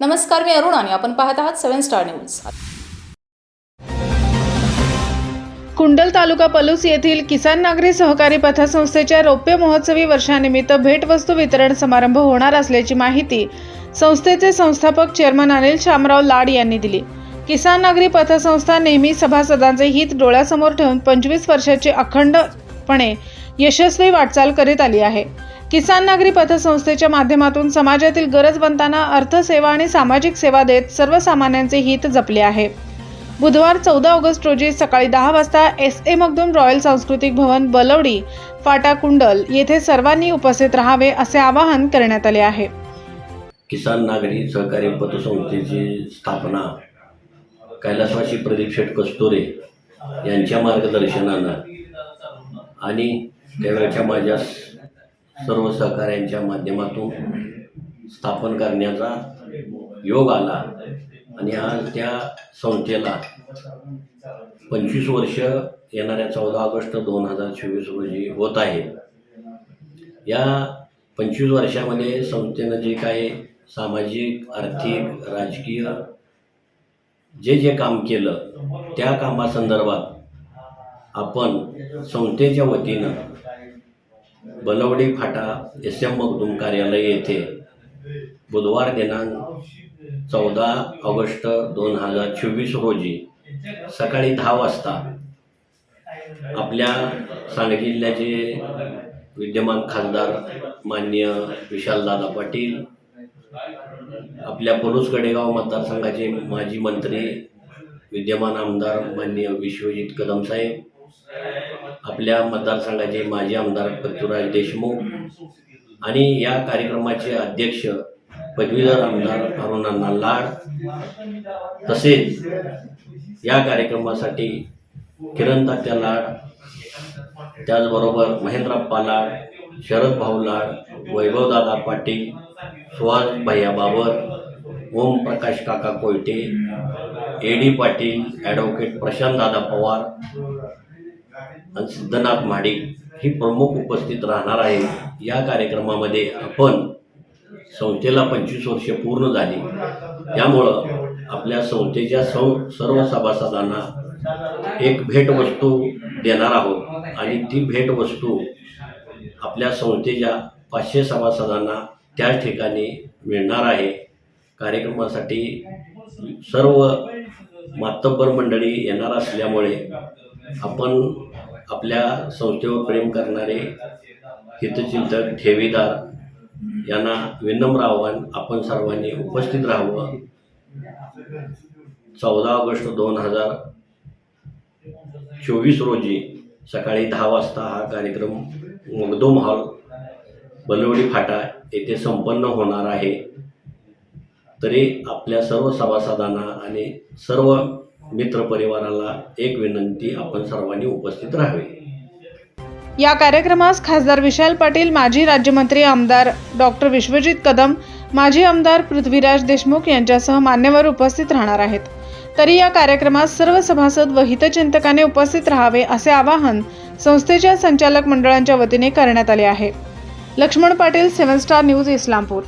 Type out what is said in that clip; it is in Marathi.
नमस्कार मी अरुण आणि आपण पाहत आहात सेव्हन स्टार न्यूज. कुंडल तालुका पलूस येथील किसान नागरी सहकारी पथसंस्थेच्या रौप्य महोत्सवी वर्षानिमित्त भेटवस्तू वितरण समारंभ होणार असल्याची माहिती संस्थेचे संस्थापक चेअरमन अनिल शामराव लाड यांनी दिली. किसान नागरी पथसंस्था नेहमी सभासदांचे हित डोळ्यासमोर ठेवून पंचवीस वर्षाची अखंडपणे यशस्वी वाटचाल करीत आली आहे. किसान नागरी पतसंस्थेच्या माध्यमातून समाजातील गरजवंतांना अर्थसेवा आणि सामाजिक सेवा देत सर्वसामान्यांचे हित जपले आहे. बुधवार चौदा ऑगस्ट रोजी सकाळी दहा वाजता एस ए मगदूम रॉयल सांस्कृतिक भवन बलवडी फाटा कुंडल येथे सर्वांनी उपस्थित राहावे असे आवाहन करण्यात आले आहे. किसान नागरी सहकारी पतसंस्थेची स्थापना कैलासवासी प्रदीप शेठ कस्तुरे यांच्या मार्गदर्शनानं आणि त्यावेळेच्या माझ्या सर्व सहकाऱ्यांच्या माध्यमातून स्थापन करण्याचा योग आला. आणि आज त्या संस्थेला पंचवीस वर्ष येणाऱ्या चौदा ऑगस्ट दोन हजार चोवीस रोजी होत आहे. या पंचवीस वर्षामध्ये संस्थेनं जे काही सामाजिक आर्थिक राजकीय जे जे काम केलं त्या कामासंदर्भात आपण संस्थेच्या वतीनं बलवडी फाटा एस एम मगदूम कार्यालय येथे बुधवार दिनांक चौदा ऑगस्ट दोन हजार चोवीस रोजी सकाळी दहा वाजता आपल्या सांगली जिल्ह्याचे विद्यमान खासदार मान्य विशालदादा पाटील आपल्या पलूस गडेगाव मतदारसंघाचे माजी मंत्री विद्यमान आमदार मान्य विश्वजित कदम साहेब आपल्या मतदारसंघाचे माजी आमदार पृथ्वीराज देशमुख आणि या कार्यक्रमाचे अध्यक्ष पदवीधर आमदार अरुणांना लाड तसेच या कार्यक्रमासाठी किरण तात्या लाड त्याचबरोबर महेंद्रप्पा लाड शरद भाऊ लाड वैभवदादा पाटील सुहास भैया बाबर ओम प्रकाश काका Koyte A D Patil advocate प्रशांतदादा Pawar आणि सिद्धनाथ महाडिक ही प्रमुख उपस्थित राहणार आहे. या कार्यक्रमामध्ये आपण संस्थेला पंचवीस वर्षे पूर्ण झाली. त्यामुळं आपल्या संस्थेच्या सौ सर्व सभासदांना एक भेटवस्तू देणार आहोत. आणि ती भेटवस्तू आपल्या संस्थेच्या पाचशे सभासदांना त्याच ठिकाणी मिळणार आहे. कार्यक्रमासाठी सर्व मातब्बर मंडळी येणार असल्यामुळे आपण आपल्या संस्थेवर प्रेम करणारे हितचिंतक ठेवीदार यांना विनम्र आव्हान आपण सर्वांनी उपस्थित राहावं. चौदा ऑगस्ट दोन हजार चोवीस रोजी सकाळी दहा वाजता हा कार्यक्रम मगदोम हॉल बलवडी फाटा येथे संपन्न होणार आहे. तरी आपल्या सर्व सभासदांना आणि सर्व मित्रपरिवाराला एक विनंती आपण सर्वांनी उपस्थित राहावे. या कार्यक्रमास खासदार विशाल पाटील माजी राज्यमंत्री आमदार डॉक्टर विश्वजित कदम माजी आमदार पृथ्वीराज देशमुख यांच्यासह मान्यवर उपस्थित राहणार आहेत. तरी या कार्यक्रमास सर्व सभासद व हितचिंतकाने उपस्थित राहावे असे आवाहन संस्थेच्या संचालक मंडळांच्या वतीने करण्यात आले आहे. Laxman Patil seven star news Islampur.